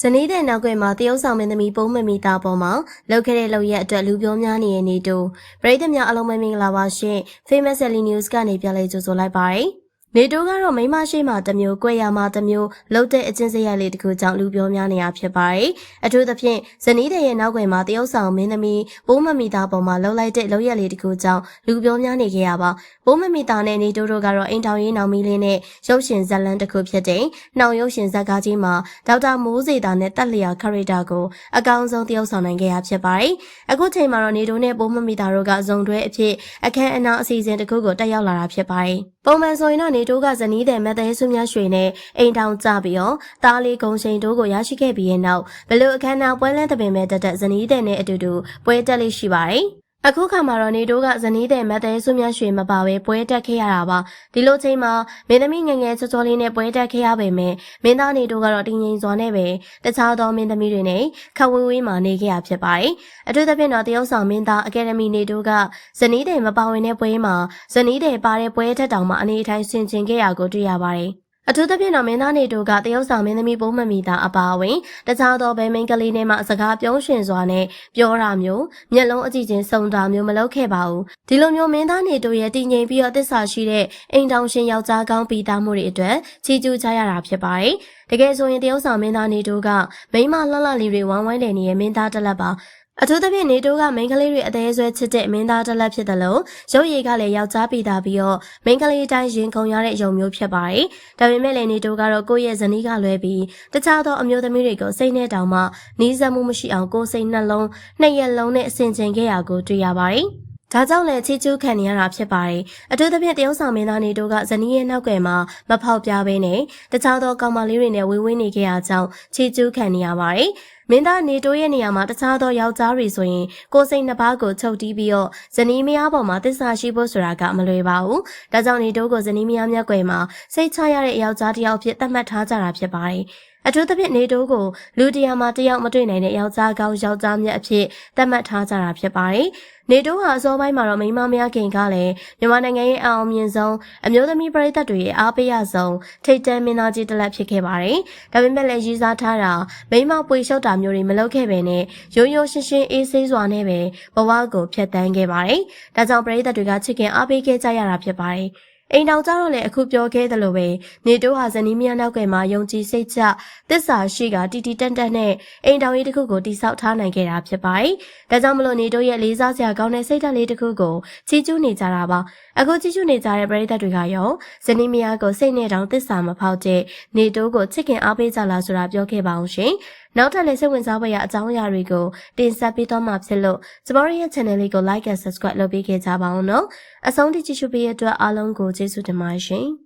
ဇနီးတဲ့နောက်ွယ်မှာတရုတ်ဆောင်မင်းသမီးပုံးမမီတာပေါ်မှာလောက်ခဲ့တဲ့လောက်ရက်အတွက်လူပြောများနေတဲ့နေတူပရိသတ်များအလုံးမင်္ဂလာပါရှင် Famous Daily News ကနေပြန်လည်ကြိုဆိုလိုက်ပါရစေ နေတိုးကတော့မိမရှိမှတစ်မျိုး၊ကွဲရမှတစ်မျိုးလှုပ်တဲ့အချင်းစရိုက်လေးတစ်ခုကြောင့်လူပြောများနေတာဖြစ်ပါတယ်။အထူးသဖြင့်ဇနီးတဲ့ရဲ့နောက်ွယ်မှာတရုတ်ဆောင်မင်းသမီးပိုးမမီတာပေါ်မှာလှုပ်လိုက်တဲ့လှုပ်ရက်လေးတစ်ခုကြောင့်လူပြောများနေခဲ့ရပါ။ပိုးမမီတာနဲ့နေတိုးတို့ကတော့အိမ်ထောင်ရေးနောင်မီလေးနဲ့ရုပ်ရှင်ဇာတ်လမ်းတစ်ခုဖြစ်တဲ့နှောင်ရုပ်ရှင်ဇာတ်ကားကြီးမှာဒေါက်တာမိုးစေတာနဲ့တက်လျာခရီတာကိုအကောင်းဆုံးတရုတ်ဆောင်နိုင်ခဲ့ရဖြစ်ပါတယ်။အခုချိန်မှာတော့နေတိုးနဲ့ပိုးမမီတာတို့ကဇုံတွဲအဖြစ်အခမ်းအနားအစီအစဉ်တစ်ခုကိုတက်ရောက်လာတာဖြစ်ပါတယ်။ပုံမှန်ဆိုရင်တော့နေတိုးကဇနီးတဲ့မတ်သေးဆုမြတ်ရွှေနဲ့အိမ်ထောင်ကြပြီးတော့တားလေးဂုံရှိန်တို့ကိုရရှိခဲ့ပြီးရဲ့နောက်ဘလို့အခမ်းအနားပွဲလန်းတပင်မဲ့တက်တက်ဇနီးတဲ့နဲ့အတူတူပွဲတက်လေးရှိပါတယ်။ အခုခါမှာတော့နေတိုးကဇနီးတဲ့မတ်တဲဆုမြတ်ရွှေမပါဘဲပွဲတက်ခဲ့ရတာပါဒီလိုချိန်မှာမင်းသမီးငယ်ငယ်ချောချောလေးနဲ့ပွဲတက်ခဲ့ရပေမဲ့မင်းသားနေတိုးကတော့တင်းငိမ်စွာနဲ့ပဲတခြားသောမင်းသမီးတွေနဲ့ခဝေးဝေးမှနေခဲ့ရဖြစ်ပါတယ်အထူးသဖြင့်တော့တရုတ်ဆောင်မင်းသားအကယ်ဒမီနေတိုးကဇနီးတဲ့မပါဝင်တဲ့ပွဲမှာဇနီးတဲ့ပါတဲ့ပွဲထက်တောင်မှအနေအထိုင်ဆင်ခြင်ခဲ့ရကိုတွေ့ရပါတယ် အထူးသဖြင့်တော့မင်းသားနေတို့ကတရုတ်ဆောင်မင်းသမီးပုံးမမီတာအပါအဝင်တခြားသောဘဲမင်းကလေးနဲ့မှစကားပြောရှင်စွာနဲ့ပြောတာမျိုးမျက်လုံးအကြည့်ချင်းစုံတာမျိုးမလုပ်ခဲ့ပါဘူးဒီလိုမျိုးမင်းသားနေတို့ရဲ့တည်ငြိမ်ပြီးတော့တစ္ဆာရှိတဲ့အိမ်တောင်ရှင်ယောက်ျားကောင်းပြီးသားမှုတွေအတွက်ချီးကျူးကြရတာဖြစ်ပါတယ်တကယ်ဆိုရင်တရုတ်ဆောင်မင်းသားနေတို့ကမိမလှလှလေးတွေဝမ်းဝိုင်းတယ်နေရဲ့မင်းသားတစ်လက်ပါ အထူးသဖြင့်နေတိုးကမိန်းကလေးတွေအသေးဆွဲချစ်တဲ့မင်းသားတစ်လက်ဖြစ်တယ်လို့ရုပ်ရည်ကလည်းယောက်ျားပြီးသားပြီးတော့မိန်းကလေးတိုင်းရင်ခုန်ရတဲ့ယုံမျိုးဖြစ်ပါတယ်။ဒါပေမဲ့လည်းနေတိုးကတော့ကိုယ့်ရဲ့ဇနီးကလွဲပြီးတခြားသောအမျိုးသမီးတွေကိုစိတ်နဲ့တောင်မှနီးစပ်မှုမရှိအောင်ကိုယ်စိတ်နှလုံးနှစ်ရက်လုံးနဲ့အဆင်ခြင်ခဲ့ရကိုတွေ့ရပါတယ်။ဒါကြောင့်လည်းချီကျူးခံနေရတာဖြစ်ပါတယ်။အထူးသဖြင့်တရုတ်ဆောင်မင်းသားနေတို့ကဇနီးရဲ့နောက်ွယ်မှာမဖောက်ပြဘဲနဲ့တခြားသောကောင်မလေးတွေနဲ့ဝေးဝေးနေခဲ့ရကြောင်းချီကျူးခံနေရပါတယ်။ မင်းသားနေတိုးရဲ့နေရာမှာတခြားသောယောက်ျားတွေဆိုရင်ကိုယ်စိတ်နှစ်ပါးကိုချုပ်တီးပြီးတော့ဇနီးမယားပေါ်မှာတစ္ဆာရှိဖို့ဆိုတာကမလွယ်ပါဘူး။ဒါကြောင့်နေတိုးကိုဇနီးမယားမျက်ကွယ်မှာစိတ်ချရတဲ့ယောက်ျားတစ်ယောက်ဖြစ်သတ်မှတ်ထားကြတာဖြစ်ပါတယ်။ အထူးသဖြင့်နေတိုးကိုလူတရာမှာတယောက်မတွေ့နိုင်တဲ့ယောက်ျားကောင်းယောက်ျားမြတ်အဖြစ်သတ်မှတ်ထားကြတာဖြစ်ပါတယ်။နေတိုးဟာအစောပိုင်းမှာတော့မိန်းမများခင်ကလည်းမြန်မာနိုင်ငံရဲ့အအောင်မြင်ဆုံးအမျိုးသမီးပရိသတ်တွေရဲ့အားပေးရဆုံးထိတ်တန့်မင်းသားကြီးတစ်လက်ဖြစ်ခဲ့ပါတယ်။ဒါပေမဲ့လည်းရည်စားထားတာမိန်းမပွေလျှော့တာမျိုးတွေမလုပ်ခဲ့ပဲနဲ့ရိုးရိုးရှင်းရှင်းအေးဆေးစွာနဲ့ပဲဘဝကိုဖျက်ဆီးခဲ့ပါတယ်။ဒါကြောင့်ပရိသတ်တွေကချစ်ခင်အားပေးခဲ့ကြရတာဖြစ်ပါတယ်။ အိမ်တော်ကြတော့လည်းအခုပြောခဲ့သလိုပဲနေတိုးဟာဇနီးမယားနောက်ကယ်မှာယုံကြည်စိတ်ချတစ္ဆာရှိကတီတီတန့်တန့်နဲ့အိမ်တော်ကြီးတစ်ခုကိုတိဆောက်ထားနိုင်ခဲ့တာဖြစ်ပါတယ်။ဒါကြောင့်မလို့နေတိုးရဲ့လေးစားစရာကောင်းတဲ့စိတ်ဓာတ်လေးတစ်ခုကိုချီးကျူးနေကြတာပါ။အခုချီးကျူးနေကြတဲ့ပရိသတ်တွေကရောဇနီးမယားကိုစိတ်နဲ့တောင်တစ္ဆာမဖောက်တဲ့နေတိုးကိုချစ်ခင်အားပေးကြလားဆိုတာပြောခဲ့ပါအောင်ရှင်။ နောက်ထပ်လည်းစိတ်ဝင်စားဖွယ်ရာအကြောင်းအရာတွေကိုတင်ဆက်ပေးသွားမှာဖြစ်လို့ကျမတို့ရဲ့ channel လေးကို like and subscribe လုပ်ပေးခဲ့ကြပါအောင်နော်။အဆုံးထိကြည့်ရှုပေးတဲ့အတွက်အားလုံးကိုကျေးဇူးတင်ပါတယ်ရှင်။